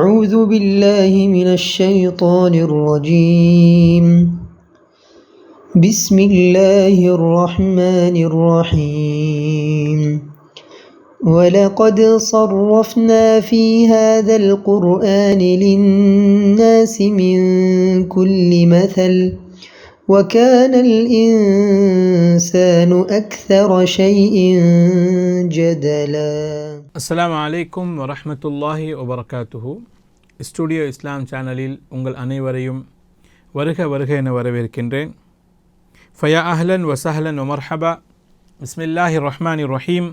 أعوذ بالله من الشيطان الرجيم. بسم الله الرحمن الرحيم. ولقد صرفنا في هذا القرآن للناس من كل مثل وكان الإنسان أكثر شيء جدلا அஸ்ஸலாமு அலைக்கும் வரஹ்மத்துல்லாஹி வபரகாத்துஹு ஸ்டுடியோ இஸ்லாம் சேனலில் உங்கள் அனைவரையும் வருக வருக என வரவேற்கின்றேன் ஃபயா அஹ்லன் வசஹலன் வமர்ஹபா பிஸ்மில்லாஹி ரஹ்மான் ரஹீம்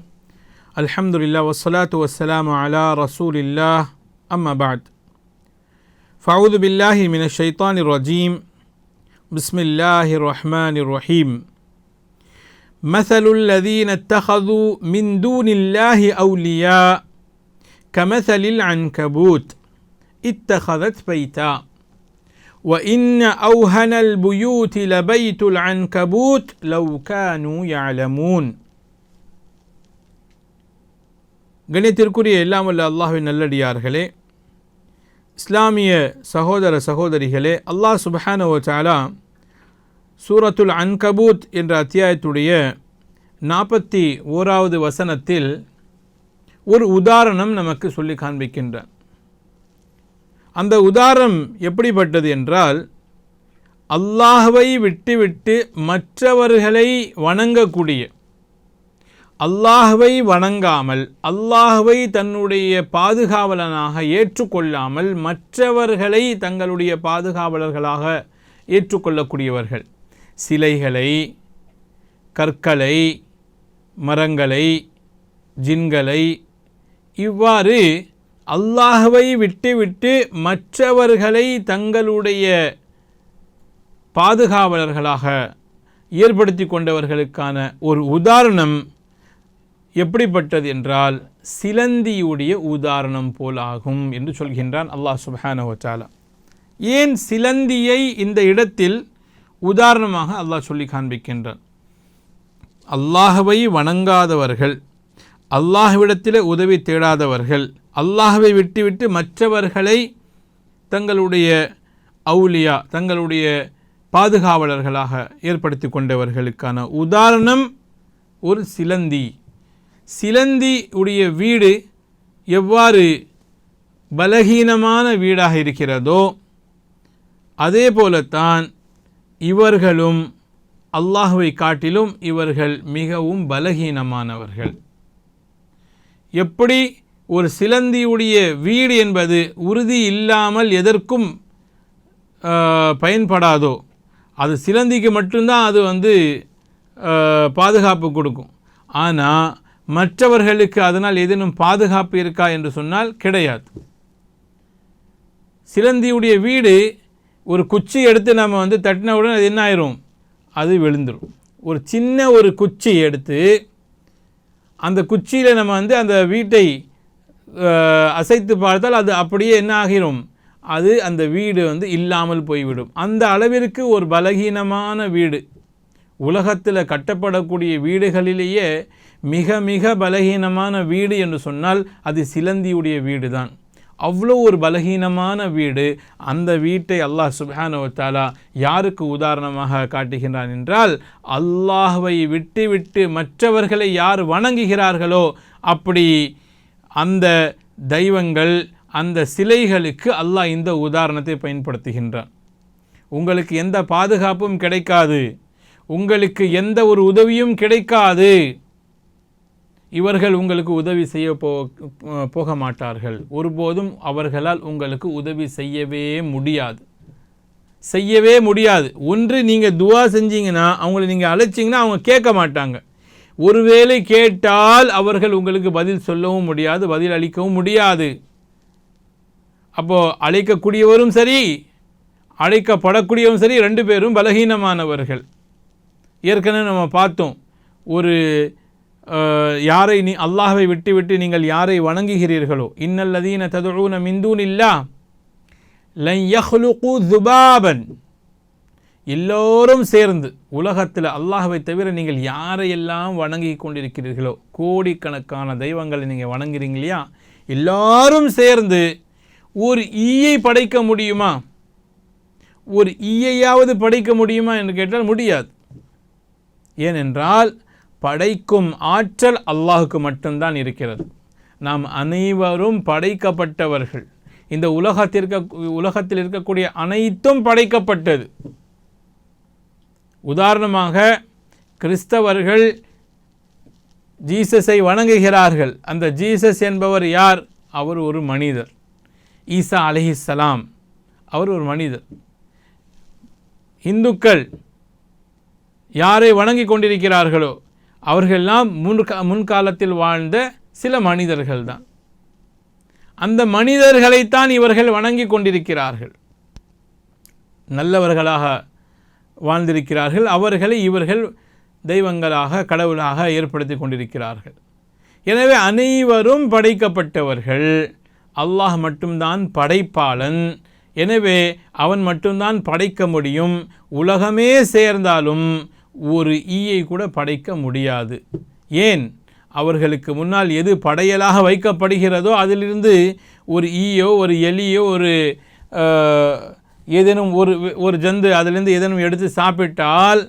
அல்ஹம்துலில்லா வஸ்ஸலாத்து வஸ்ஸலாமு அலா ரசூலில்லாஹ் அம்மா பாத் ஃபவுது பில்லாஹி மின ஷைத்தானி ரஜீம் பிஸ்மில்லாஹி ரஹ்மான் ரஹீம் مثل الذين اتخذوا من دون الله اولياء كمثل العنكبوت اتخذت بيتا وان اوهن البيوت لبيت العنكبوت لو كانوا يعلمون கணித்திற்குரிய எல்லாம் வல்ல அல்லாஹ்வின் நல்லடியார்களே இஸ்லாமிய சகோதர சகோதரிகளே அல்லாஹ் சுபஹானஹு வ தஆலா சூரத்துல் அன்கபூத் என்ற அத்தியாயத்துடைய நாற்பத்தி ஓராவது வசனத்தில் ஒரு உதாரணம் நமக்கு சொல்லி காண்பிக்கின்றார் அந்த உதாரணம் எப்படிப்பட்டது என்றால் அல்லாஹவை விட்டுவிட்டு மற்றவர்களை வணங்கக்கூடிய அல்லாஹவை வணங்காமல் அல்லாஹ்வை தன்னுடைய பாதுகாவலனாக ஏற்றுக்கொள்ளாமல் மற்றவர்களை தங்களுடைய பாதுகாவலர்களாக ஏற்றுக்கொள்ளக்கூடியவர்கள். சிலைகளை கற்களை மரங்களை ஜின்களை இவ்வாறு அல்லாஹவை விட்டுவிட்டு மற்றவர்களை தங்களுடைய பாதுகாவலர்களாக ஏற்படுத்தி கொண்டவர்களுக்கான ஒரு உதாரணம் எப்படிப்பட்டது என்றால் சிலந்தியுடைய உதாரணம் போலாகும் என்று சொல்கின்றான் அல்லாஹ் சுபஹானஹாலா ஏன் சிலந்தியை இந்த இடத்தில் உதாரணமாக அல்லாஹ் சொல்லி காண்பிக்கின்றான். அல்லாஹவை வணங்காதவர்கள் அல்லாஹ்விடத்தில் உதவி தேடாதவர்கள் அல்லாஹவை விட்டுவிட்டு மற்றவர்களை தங்களுடைய அவுலியா தங்களுடைய பாதுகாவலர்களாக ஏற்படுத்தி கொண்டவர்களுக்கான உதாரணம் ஒரு சிலந்தி. சிலந்தி உடைய வீடு எவ்வாறு பலகீனமான வீடாக இருக்கிறதோ அதே போலத்தான் இவர்களும் அல்லாஹுவை காட்டிலும் இவர்கள் மிகவும் பலகீனமானவர்கள். எப்படி ஒரு சிலந்தியுடைய வீடு என்பது உறுதி இல்லாமல் எதற்கும் பயன்படாதோ அது சிலந்திக்கு மட்டும்தான் அது வந்து பாதுகாப்பு கொடுக்கும். ஆனால் மற்றவர்களுக்கு அதனால் ஏதேனும் பாதுகாப்பு இருக்கா என்று சொன்னால் கிடையாது. சிலந்தியுடைய வீடு ஒரு குச்சி எடுத்து நம்ம வந்து தட்டினவுடன் அது என்ன ஆயிரும்? அது விழுந்துடும் ஒரு சின்ன ஒரு குச்சி எடுத்து அந்த குச்சியில் நம்ம வந்து அந்த வீட்டை அசைத்து பார்த்தால் அது அப்படியே என்ன ஆகிரும்? அது அந்த வீடு வந்து இல்லாமல் போய்விடும். அந்த அளவிற்கு ஒரு பலகீனமான வீடு. உலகத்தில் கட்டப்படக்கூடிய வீடுகளிலேயே மிக மிக பலகீனமான வீடு என்று சொன்னால் அது சிலந்தியுடைய வீடு தான் அவ்வளோ ஒரு பலகீனமான வீடு. அந்த வீட்டை அல்லாஹ் சுபானுவத்தாலா யாருக்கு உதாரணமாக காட்டுகின்றான் என்றால் அல்லாஹுவை விட்டு விட்டு மற்றவர்களை யார் வணங்குகிறார்களோ அப்படி அந்த தெய்வங்கள் அந்த சிலைகளுக்கு அல்லாஹ் இந்த உதாரணத்தை பயன்படுத்துகின்றான். உங்களுக்கு எந்த பாதுகாப்பும் கிடைக்காது. உங்களுக்கு எந்த ஒரு உதவியும் கிடைக்காது. இவர்கள் உங்களுக்கு உதவி செய்ய போ போக மாட்டார்கள். ஒருபோதும் அவர்களால் உங்களுக்கு உதவி செய்யவே முடியாது. செய்யவே முடியாது. ஒன்று நீங்கள் துவா செஞ்சீங்கன்னா அவங்கள நீங்கள் அழைச்சிங்கன்னா அவங்க கேட்க மாட்டாங்க. ஒருவேளை கேட்டால் அவர்கள் உங்களுக்கு பதில் சொல்லவும் முடியாது பதில் அளிக்கவும் முடியாது. அப்போது அழைக்கக்கூடியவரும் சரி அழைக்கப்படக்கூடியவரும் சரி ரெண்டு பேரும் பலகீனமானவர்கள். ஏற்கனவே நம்ம பார்த்தோம். ஒரு யாரை நீ அல்லாஹை விட்டு விட்டு நீங்கள் யாரை வணங்குகிறீர்களோ? இன்னல்லதீன ததுழுன மிந்தூன் இல்லா லன் யஹ்லுகு துபாபன் எல்லோரும் சேர்ந்து உலகத்தில் அல்லாஹவை தவிர நீங்கள் யாரையெல்லாம் வணங்கி கொண்டிருக்கிறீர்களோ? கோடிக்கணக்கான தெய்வங்களை நீங்கள் வணங்குறீங்க இல்லையா? எல்லாரும் சேர்ந்து ஒரு ஈயை படைக்க முடியுமா? ஒரு ஈயையாவது படைக்க முடியுமா என்று கேட்டால் முடியாது. ஏனென்றால் படைக்கும் ஆற்றல் அல்லாஹுக்கு மட்டும்தான் இருக்கிறது. நாம் அனைவரும் படைக்கப்பட்டவர்கள். இந்த உலகத்திற்க உலகத்தில் இருக்கக்கூடிய அனைத்தும் படைக்கப்பட்டது. உதாரணமாக கிறிஸ்தவர்கள் ஜீசஸை வணங்குகிறார்கள். அந்த ஜீசஸ் என்பவர் யார்? அவர் ஒரு மனிதர். ஈசா அலிஹிஸ்ஸலாம் அவர் ஒரு மனிதர். இந்துக்கள் யாரை வணங்கி கொண்டிருக்கிறார்களோ அவர்களெல்லாம் முன்கா முன்காலத்தில் வாழ்ந்த சில மனிதர்கள் தான் அந்த மனிதர்களைத்தான் இவர்கள் வணங்கி கொண்டிருக்கிறார்கள். நல்லவர்களாக வாழ்ந்திருக்கிறார்கள். அவர்களை இவர்கள் தெய்வங்களாக கடவுளாக ஏற்படுத்தி கொண்டிருக்கிறார்கள். எனவே அனைவரும் படைக்கப்பட்டவர்கள். அல்லாஹ் மட்டும்தான் படைப்பாளன். எனவே அவன் மட்டும்தான் படைக்க முடியும். உலகமே சேர்ந்தாலும் ஒரு ஈயை கூட படைக்க முடியாது. ஏன்? அவர்களுக்கு முன்னால் எது படையலாக வைக்கப்படுகிறதோ அதிலிருந்து ஒரு ஈயோ ஒரு எலியோ ஒரு ஏதேனும் ஒரு ஒரு ஜந்து அதிலிருந்து ஏதேனும் எடுத்து சாப்பிட்டால்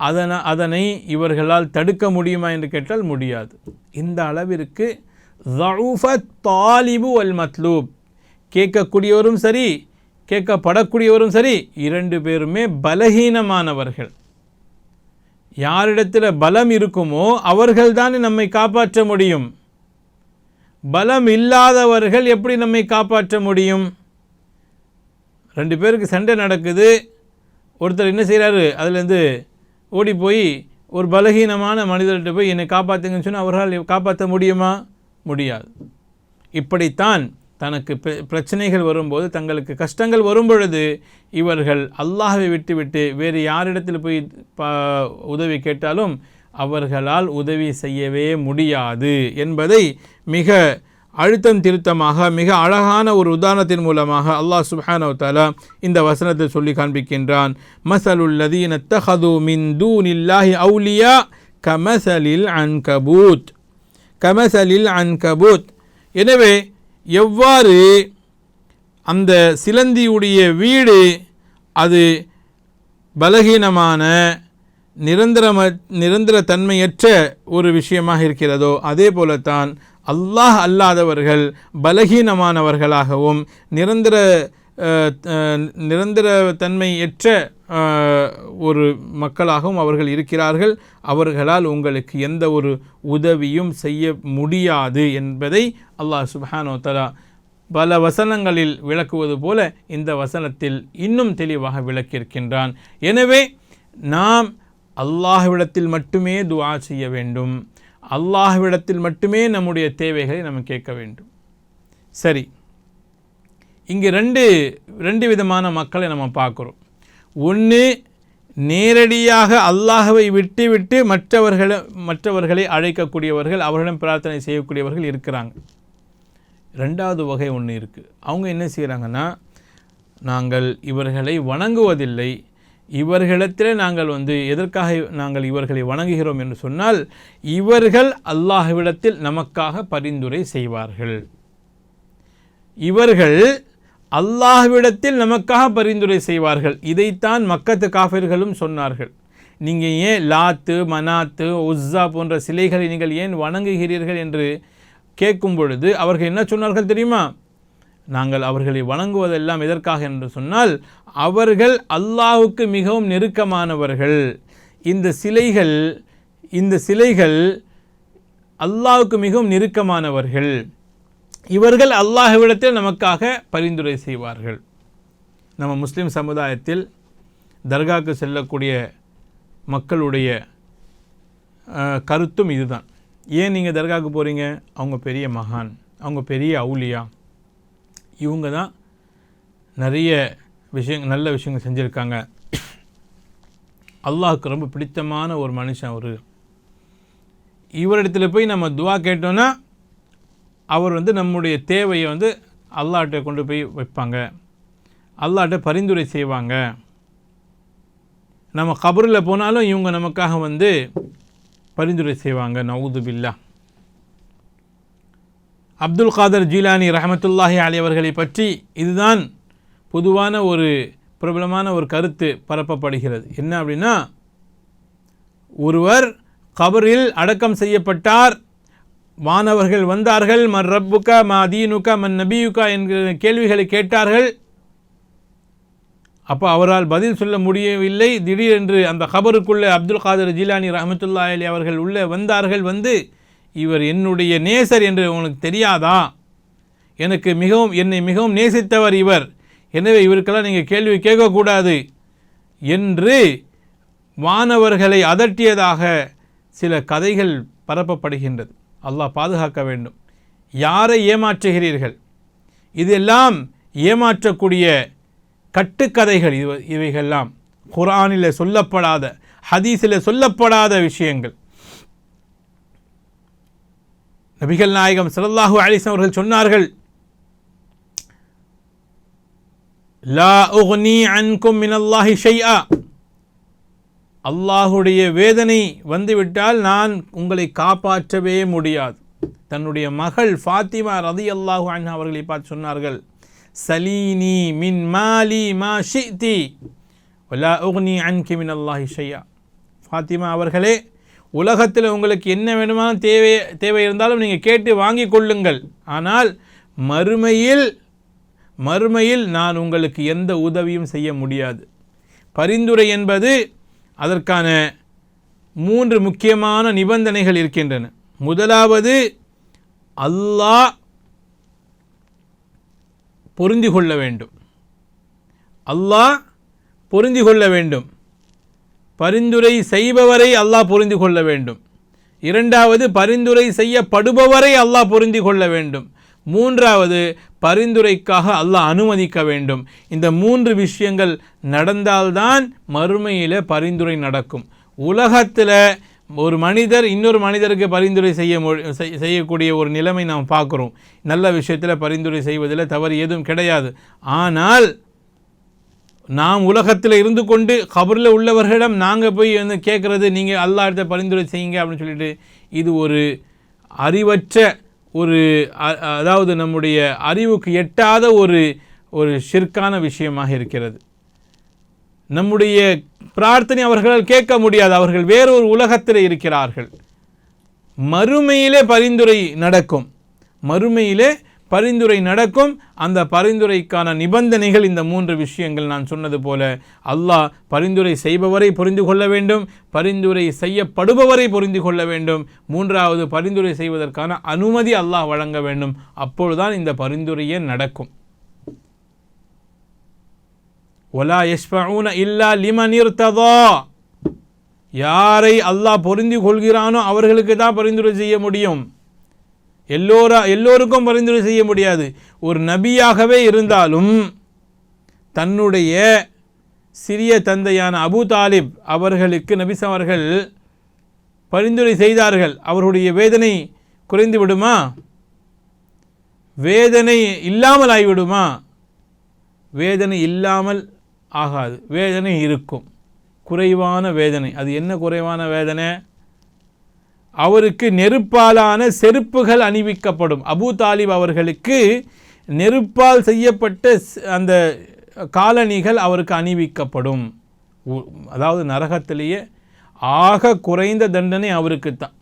அதனை அதனை இவர்களால் தடுக்க முடியுமா என்று கேட்டால் முடியாது. இந்த அளவிற்கு தாலிபு அல் மத்லூப் கேட்கக்கூடியவரும் சரி கேட்கப்படக்கூடியவரும் சரி இரண்டு பேருமே பலகீனமானவர்கள். யாரிடத்தில் பலம் இருக்குமோ அவர்கள்தான் நம்மை காப்பாற்ற முடியும். பலம் இல்லாதவர்கள் எப்படி நம்மை காப்பாற்ற முடியும்? ரெண்டு பேருக்கு சண்டை நடக்குது. ஒருத்தர் என்ன செய்கிறாரு அதுலேருந்து ஓடி போய் ஒரு பலகீனமான மனிதர்கிட்ட போய் என்னை காப்பாற்றுங்கன்னு சொன்னால் அவர்களால் காப்பாற்ற முடியுமா? முடியாது. இப்படித்தான் தனக்கு பிர- பிரச்சனைகள் வரும்போது தங்களுக்கு கஷ்டங்கள் வரும் பொழுது இவர்கள் அல்லாஹை விட்டுவிட்டு வேறு யாரிடத்தில் போய் ப உதவி கேட்டாலும் அவர்களால் உதவி செய்யவே முடியாது என்பதை மிக அழுத்தம் திருத்தமாக மிக அழகான ஒரு உதாரணத்தின் மூலமாக அல்லாஹ் சுப்ஹானஹு தஆலா இந்த வசனத்தை சொல்லி காண்பிக்கின்றான். மசலுல்லதீன தஹது மின் தூனில்லாஹி அவுலியா கமசலில் அன்கபூத். கமசலில் அன்கபூத். எனவே எவ்வாறு அந்த சிலந்தியுடைய வீடு அது பலகீனமான நிரந்தரம நிரந்தர தன்மையற்ற ஒரு விஷயமாக இருக்கிறதோ அதே போலத்தான் அல்லாஹ் அல்லாதவர்கள் பலகீனமானவர்களாகவும் நிரந்தர நிரந்தர தன்மையற்ற ஒரு மக்களாகவும் அவர்கள் இருக்கிறார்கள். அவர்களால் உங்களுக்கு எந்த ஒரு உதவியும் செய்ய முடியாது என்பதை அல்லாஹ் சுபஹானோ தலா பல வசனங்களில் விளக்குவது போல இந்த வசனத்தில் இன்னும் தெளிவாக விளக்கியிருக்கின்றான். எனவே நாம் அல்லாஹ்விடத்தில் மட்டுமே துவா செய்ய வேண்டும். அல்லாஹ்விடத்தில் மட்டுமே நம்முடைய தேவைகளை நம்ம கேட்க வேண்டும். சரி இங்கே ரெண்டு ரெண்டு விதமான மக்களை நம்ம பார்க்குறோம். ஒன்று நேரடியாக அல்லாஹவை விட்டு விட்டு மற்றவர்களை மற்றவர்களை அழைக்கக்கூடியவர்கள் அவர்களிடம் பிரார்த்தனை செய்யக்கூடியவர்கள் இருக்கிறாங்க. ரெண்டாவது வகை ஒன்று இருக்குது அவங்க என்ன செய்கிறாங்கன்னா நாங்கள் இவர்களை வணங்குவதில்லை. இவர்களிடத்திலே நாங்கள் வந்து எதற்காக நாங்கள் இவர்களை வணங்குகிறோம் என்று சொன்னால் இவர்கள் அல்லாஹ்விடத்தில் நமக்காக பரிந்துரை செய்வார்கள். இவர்கள் அல்லாஹ்விடத்தில் நமக்காக பரிந்துரை செய்வார்கள். இதைத்தான் மக்கத்து காஃபிர்களும் சொன்னார்கள். நீங்கள் ஏன் லாத்து மனாத்து உஸ்ஸா போன்ற சிலைகளை நீங்கள் ஏன் வணங்குகிறீர்கள் என்று கேட்கும் பொழுது அவர்கள் என்ன சொன்னார்கள் தெரியுமா? நாங்கள் அவர்களை வணங்குவதெல்லாம் எதற்காக என்று சொன்னால் அவர்கள் அல்லாஹுக்கு மிகவும் நெருக்கமானவர்கள். இந்த சிலைகள் இந்த சிலைகள் அல்லாவுக்கு மிகவும் நெருக்கமானவர்கள். இவர்கள் அல்லாஹ்விடத்தில் நமக்காக பரிந்துரை செய்வார்கள். நம்ம முஸ்லீம் சமுதாயத்தில் தர்காவுக்கு செல்லக்கூடிய மக்களுடைய கருத்தும் இதுதான். ஏன் நீங்கள் தர்காவுக்கு போகிறீங்க அவங்க பெரிய மகான் அவங்க பெரிய அவுலியா இவங்க தான் நிறைய விஷயங்க நல்ல விஷயங்கள் செஞ்சுருக்காங்க. அல்லாஹுக்கு ரொம்ப பிடித்தமான ஒரு மனுஷன் அவர். இவரிடத்துல போய் நம்ம துவா கேட்டோன்னா அவர் வந்து நம்முடைய தேவையை வந்து அல்லாஹ்ட்ட கொண்டு போய் வைப்பாங்க. அல்லாட்ட பரிந்துரை செய்வாங்க. நம்ம கபரில் போனாலும் இவங்க நமக்காக வந்து பரிந்துரை செய்வாங்க. நவுது பில்லா. அப்துல் காதர் ஜீலானி ரஹமத்துல்லாஹி அலி அவர்களை பற்றி இதுதான் பொதுவான ஒரு பிரபலமான ஒரு கருத்து பரப்பப்படுகிறது. என்ன அப்படின்னா ஒருவர் கபரில் அடக்கம் செய்யப்பட்டார் வானவர்கள் வந்தார்கள். மர் ரப்புக்கா மா தீனுக்கா மன் நபியுக்கா என்கிற கேள்விகளை கேட்டார்கள். அப்போ அவரால் பதில் சொல்ல முடியவில்லை. திடீரென்று அந்த கபருக்குள்ளே அப்துல் காதர் ஜீலானி ரஹமத்துல்லா அலி அவர்கள் உள்ளே வந்தார்கள். வந்து இவர் என்னுடைய நேசர் என்று உங்களுக்கு தெரியாதா? எனக்கு மிகவும் என்னை மிகவும் நேசித்தவர் இவர். எனவே இவருக்கெல்லாம் நீங்கள் கேள்வி கேட்கக்கூடாது. என்று வானவர்களை அதட்டியதாக சில கதைகள் பரப்பப்படுகின்றது. அல்லாஹ் பாதுகாக்க வேண்டும். யாரை ஏமாற்றுகிறீர்கள்? இதெல்லாம் ஏமாற்றக்கூடிய கட்டுக்கதைகள் இவ இவைகள்லாம். குரானில் சொல்லப்படாத ஹதீஸில் சொல்லப்படாத விஷயங்கள். நபிகள் நாயகம் ஸல்லல்லாஹு அலைஹி அவர்கள் சொன்னார்கள் லா உஹ்னி அன்கும் மினல்லாஹி ஷைஆ. அல்லாஹுடைய வேதனை வந்துவிட்டால் நான் உங்களை காப்பாற்றவே முடியாது. தன்னுடைய மகள் ஃபாத்திமா ரதி அல்லாஹு அண்ணா அவர்களை பார்த்து சொன்னார்கள் சலீனி மின் மாலி மா ஷித்தி ஒலா உக்னி அன்கி மின் அல்லாஹி ஷையா. ஃபாத்திமா அவர்களே உலகத்தில் உங்களுக்கு என்ன வேணுமான தேவை தேவை இருந்தாலும் நீங்கள் கேட்டு வாங்கி கொள்ளுங்கள். ஆனால் மறுமையில் மறுமையில் நான் உங்களுக்கு எந்த உதவியும் செய்ய முடியாது. பரிந்துரை என்பது அதற்கான மூன்று முக்கியமான நிபந்தனைகள் இருக்கின்றன. முதலாவது அல்லாஹ் பொருந்தி கொள்ள வேண்டும். அல்லாஹ் பொருந்தி கொள்ள வேண்டும். பரிந்துரை செய்பவரை அல்லாஹ் பொருந்தி கொள்ள வேண்டும். இரண்டாவது பரிந்துரை செய்யப்படுபவரை அல்லாஹ் பொருந்தி கொள்ள வேண்டும். மூன்றாவது பரிந்துரைக்காக அல்லாஹ் அனுமதிக்க வேண்டும். இந்த மூன்று விஷயங்கள் நடந்தால்தான் மறுமையில் பரிந்துரை நடக்கும். உலகத்தில் ஒரு மனிதர் இன்னொரு மனிதருக்கு பரிந்துரை செய்ய மு- செய்- செய்யக்கூடிய ஒரு நிலைமை நாம் பார்க்குறோம். நல்ல விஷயத்தில் பரிந்துரை செய்வதில் தவறு எதுவும் கிடையாது. ஆனால் நாம் உலகத்தில் இருந்து கொண்டு கபரில் உள்ளவர்களிடம் நாங்கள் போய் வந்து கேட்குறது நீங்கள் அல்லா இடத்த பரிந்துரை செய்யுங்க அப்படின்னு சொல்லிட்டு இது ஒரு அறிவற்ற ஒரு அதாவது நம்முடைய அறிவுக்கு எட்டாத ஒரு ஒரு ஷிற்கான விஷயமாக இருக்கிறது. நம்முடைய பிரார்த்தனை அவர்களால் கேட்க முடியாது. அவர்கள் வேறொரு உலகத்தில் இருக்கிறார்கள். மறுமையிலே பரிந்துரை நடக்கும். மறுமையிலே பரிந்துரை நடக்கும். அந்த பரிந்துரைக்கான நிபந்தனைகள் இந்த மூன்று விஷயங்கள் நான் சொன்னது போல. அல்லாஹ் பரிந்துரை செய்பவரை புரிந்து கொள்ள வேண்டும். பரிந்துரை செய்யப்படுபவரை புரிந்து கொள்ள வேண்டும். மூன்றாவது பரிந்துரை செய்வதற்கான அனுமதி அல்லாஹ் வழங்க வேண்டும். அப்பொழுதுதான் இந்த பரிந்துரையே நடக்கும். ஒலா யஷ்பூன இல்லா லிமன் இர்ததா. யாரை அல்லாஹ் பொருந்தி கொள்கிறானோ அவர்களுக்கு தான் பரிந்துரை செய்ய முடியும். எல்லோரா எல்லோருக்கும் பரிந்துரை செய்ய முடியாது. ஒரு நபியாகவே இருந்தாலும் தன்னுடைய சிறிய தந்தையான அபு தாலிப் அவர்களுக்கு நபிஸ் அவர்கள் பரிந்துரை செய்தார்கள். அவர்களுடைய வேதனை குறைந்து விடுமா? வேதனை இல்லாமல் ஆகிவிடுமா? வேதனை இல்லாமல் ஆகாது. வேதனை இருக்கும். குறைவான வேதனை. அது என்ன குறைவான வேதனை? அவருக்கு நெருப்பாலான செருப்புகள் அணிவிக்கப்படும். அபூ தாலிப் அவர்களுக்கு நெருப்பால் செய்யப்பட்ட அந்த காலணிகள் அவருக்கு அணிவிக்கப்படும். உ- அதாவது நரகத்திலேயே ஆக குறைந்த தண்டனை அவருக்கு தான்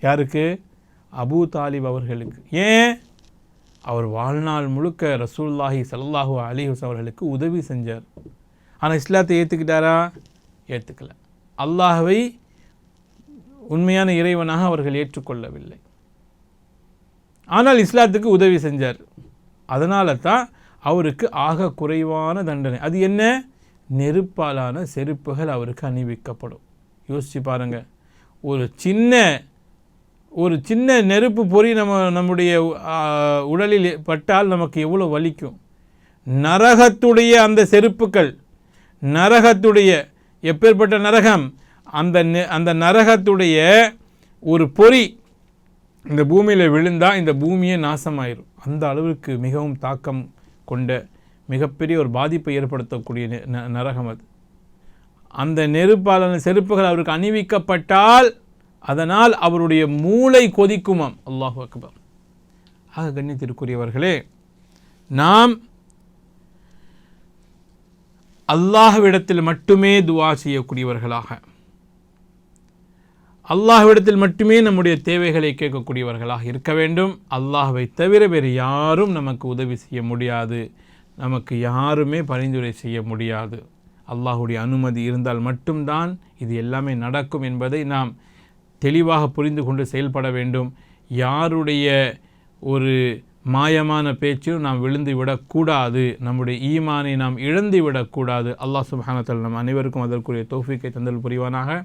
யாருக்கு? அபூ தாலிப் அவர்களுக்கு. ஏன்? அவர் வாழ்நாள் முழுக்க ரசூல்லாஹி ஸல்லல்லாஹு அலிஹஸ் அவர்களுக்கு உதவி செஞ்சார். ஆனால் இஸ்லாத்தை ஏற்றுக்கிட்டாரா ஏற்றுக்கல அல்லாஹவை உண்மையான இறைவனாக அவர்கள் ஏற்றுக்கொள்ளவில்லை. ஆனால் இஸ்லாத்துக்கு உதவி செஞ்சார். அதனால தான் அவருக்கு ஆக குறைவான தண்டனை. அது என்ன? நெருப்பாலான செருப்புகள் அவருக்கு அணிவிக்கப்படும். யோசிச்சு பாருங்க. ஒரு சின்ன ஒரு சின்ன நெருப்பு பொறி நம்ம நம்முடைய உடலில் பட்டால் நமக்கு எவ்வளோ வலிக்கும்? நரகத்துடைய அந்த செருப்புக்கள் நரகத்துடைய எப்பேற்பட்ட நரகம் அந்த நெ- அந்த நரகத்துடைய ஒரு பொறி இந்த பூமியில் விழுந்தால் இந்த பூமியே நாசமாயிரும். அந்த அளவுக்கு மிகவும் தாக்கம் கொண்ட மிகப்பெரிய ஒரு பாதிப்பை ஏற்படுத்தக்கூடிய நெ- ந- நரகம் அது. அந்த நெருப்பாலான செருப்புகள் அவருக்கு அணிவிக்கப்பட்டால் அதனால் அவருடைய மூளை கொதிக்குமாம். அல்லாஹ் அக்பர். ஆக கண்ணியத்திற்குரியவர்களே நாம் அல்லாஹ்விடத்தில் மட்டுமே துவா செய்யக்கூடியவர்களாக அல்லாஹ்விடத்தில் மட்டுமே நம்முடைய தேவைகளை கேட்கக்கூடியவர்களாக இருக்க வேண்டும். அல்லாஹ்வை தவிர வேறு யாரும் நமக்கு உதவி செய்ய முடியாது. நமக்கு யாருமே பரிந்துரை செய்ய முடியாது. அல்லாஹுடைய அனுமதி இருந்தால் மட்டும்தான் இது எல்லாமே நடக்கும் என்பதை நாம் தெளிவாக புரிந்து கொண்டு செயல்பட வேண்டும். யாருடைய ஒரு மாயமான பேச்சிலும் நாம் விழுந்து விடக்கூடாது. நம்முடைய ஈமானை நாம் இழந்து விடக்கூடாது. அல்லாஹ் சுப்ஹானத்தால் நம் அனைவருக்கும் அதற்குரிய தோஃபிக்கை தந்தல் புரிவானாக.